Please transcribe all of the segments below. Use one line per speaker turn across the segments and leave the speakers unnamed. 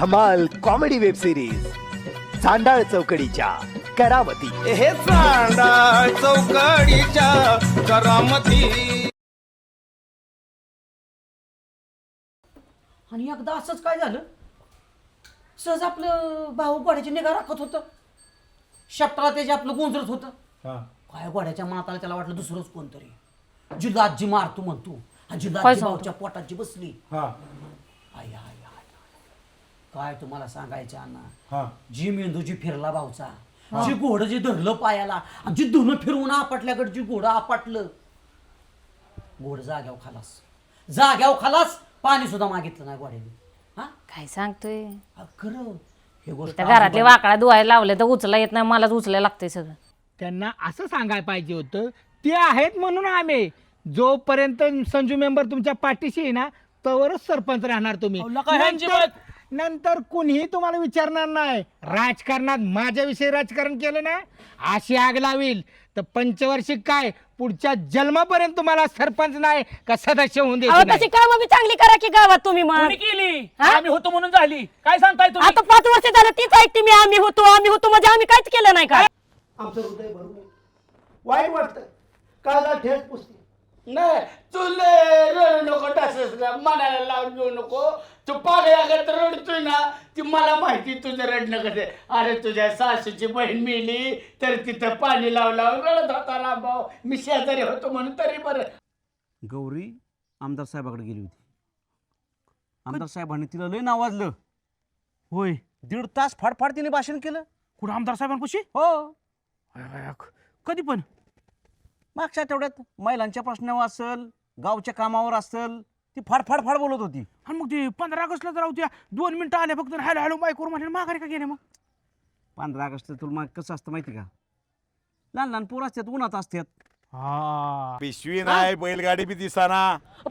धमाल comedy web series चांडाळ चौकडीच्या करावती.
हे चांदा चौकडीच्या करामती.
आणि एकदा असंच काय झालं? सहज आपलं भाऊ गोड्याची निगा राखत होतं. शपटाला त्याचे आपलं गोंजरत होतं. काय गोड्याच्या माताला त्याला वाटलं दुसरंच कोणतरी. जिल्हा आजी मारतो म्हणतो. आणि जिल्हा आजी? भाऊच्या जी बसली. आय. काय तुम्हाला सांगायचं अण्णा? जी मेंदूची फिरला भाऊचा जी घोडं जे धरलं पायाला आणि जी धुणं फिरवून आपटल्याकडे जी घोडं आपटलं घोड जाग्याव खालास. जाग्याव खालास पाणी सुद्धा मागितलं नाही गोड्याने हा?
काय सांगतोय?
खरं हे गोष्ट
त्या घरातले वाकडा धुवायला लावले तर उचला येत नाही मलाच उचलायला लागतंय सगळं.
त्यांना असं सांगायला पाहिजे होतं ते आहेत म्हणून आम्ही. जोपर्यंत संजू मेंबर तुमच्या पाठीशी आहे ना तोवरच सरपंच राहणार तुम्ही. नंतर नंतर कुणीही तुम्हाला विचारणार नाही. राजकारणात माझ्याविषयी राजकारण केलं ना अशी आग लावील. तर पंचवार्षिक काय? पुढच्या जन्मापर्यंत तुम्हाला सरपंच नाही का सदस्य होऊन
अहो काम बी चांगली करा की गावात तुम्ही मग.
कोणी केली?
हा?
आम्ही होतो म्हणून झाली. काय सांगताय तुम्ही?
आता पाच वर्ष झालं तीच ऐकते मी आम्ही होतो आम्ही होतो म्हणजे आम्ही काहीच केलं नाही का
आमचं हृदय भरून. वाईट वाटतं. ठेच पुसते.
नाही तुले रडू नको टासस मनाला लावून घेऊ नको. तू पागळ्यागत रडतोय ना ती मला माहिती तुझं रडणं कसं आहे. अरे तुझ्या सासूची बहीण मिली तर तिथं पाणी लावून रडत होता लांबाव मी शेजारी होतो म्हणून तरी बरं.
गौरी आमदार साहेबाकडे गेली होती. आमदार साहेबांनी तिला लय नावाजलं. होय दीड तास फाडफाड तिने भाषण केलं.
कुठं आमदार साहेबांपाशी?
हो.
कधी पण.
मागच्या आठवड्यात महिलांच्या प्रश्नावर असल गावच्या कामावर असल ती फाड फाड फाड बोलत होती.
आणि मग ते पंधरा ऑगस्टला तर राहू दोन मिनिटं आले फक्त हॅलो हॅलो बायकोर म्हणले माघारी का गेले मग?
पंधरा ऑगस्ट तुला मग कसं असतं माहिती का? लहान लहान पोरं असतात उन्हात असतात.
पिशवी नाही बैलगाडी बी दिसाना.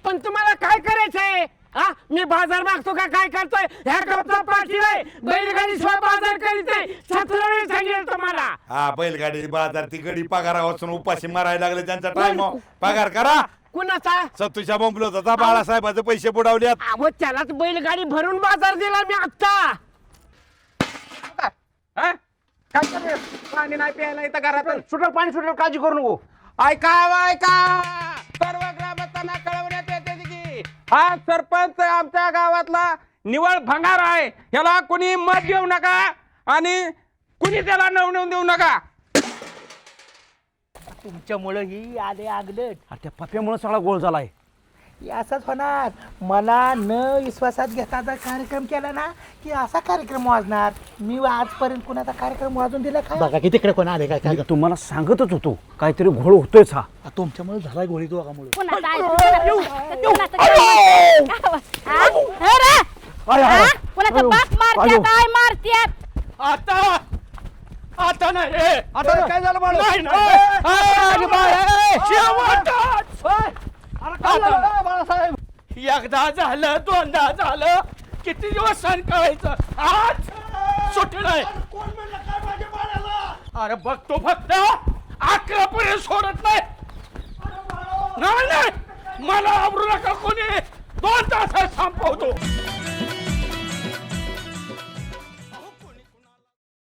पण तुम्हाला काय करायचंय? हा? मी बाजार मागतो का? काय करतोय? ह्या कपचा पाठी नाही बैलगाडी शिवाय बाजार करीत नाही सतरा वेळेस सांगेल तुम्हाला.
हा बैलगाडी बाजार ती गडी पगारा वाचून उपाशी मारायला लागले त्यांचा टाइम पगार करा.
कुणाचा?
सत्तूच्या बोंबलो होता. बाळासाहेबाचे पैसे बुडवल्यात
अहो त्यालाच बैलगाडी भरून बाजार दिला मी आता
हा? काय करायचं? पाणी नाही प्यायला इथं घरात सुटल पाणी सुटल काळजी करू नको. ऐका ऐका. सर्व ग्रामस्थांना कळवण्यात येते की हा सरपंच आमच्या गावातला निवळ भंगार आहे. याला कुणी मत देऊ नका आणि कुणी त्याला नवनवून देऊ नका.
तुमच्यामुळं ही आले आगलट.
अरे त्या पप्यामुळे सगळा गोळ झालाय.
हे असंच होणार. मला न विश्वासात घेता जर कार्यक्रम केला ना की असा कार्यक्रम वाजणार. मी आजपर्यंत कुणाचा कार्यक्रम वाजून दिला का? बघा की तिकडे कोण आले काय काय
मी तुम्हाला सांगतच होतो काहीतरी घोळ होतोयच हा.
तुमच्यामुळे झालाय गोळी दोघामुळे
कुणाचं ऐकून- कुणाचं काय माहिती? हा? हे रे? हा? कुणाचं बाप मारत्यात? आय मारत्यात?
आता! आता नाही.
आता काय झालं बाळा?
नाही, नाही. शेवटच. एकदा झालं दोनदा झालं. किती दिवस सण करायचं? आज सुट्टी नाही अरे बघतो फक्त. अकरा पर्यंत सोडत नाही. नाही नाही. मला आवरू नका कोणी. दोन तासात संपवतो.